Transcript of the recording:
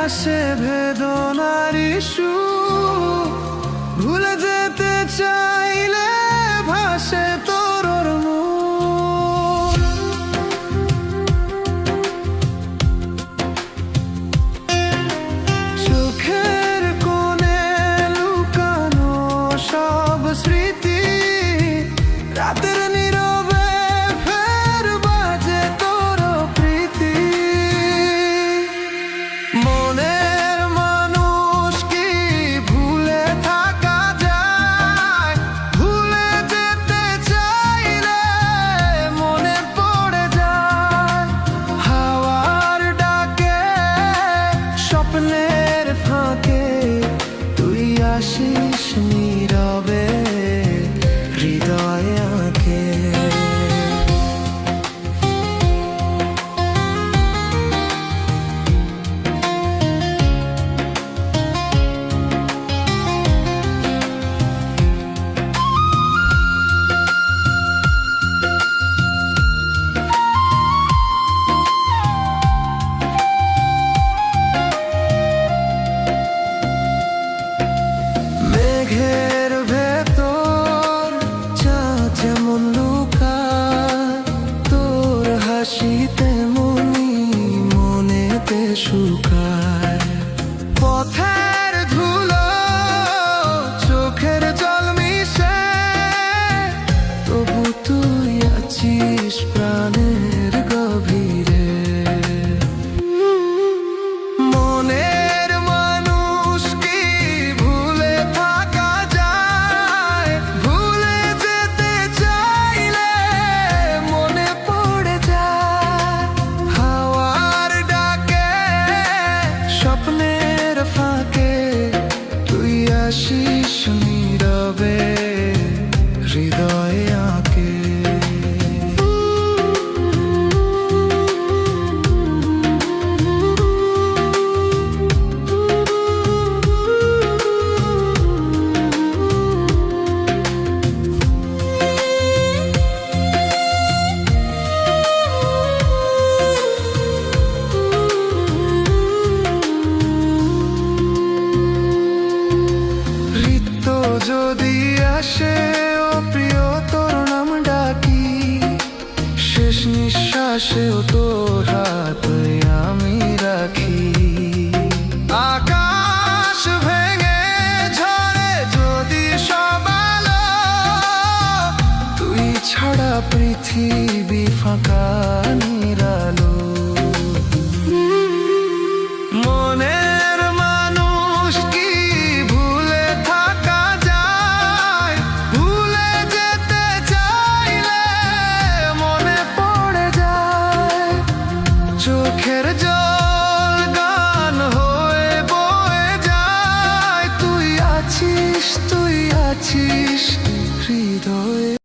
আসে ভেদনারি সু ভুলে যেতে চাইলে ভাসে শুকায়। পথে 是一生 যদি আসে ও প্রিয় তোর নাম ডাকি, শেষ নিঃশ্বাসেও তোর হাত আমি রাখি। আকাশ ভেঙে ঝরে যদি সবালো তুই ছাড়া পৃথিবী ফাঁকা নিরালো।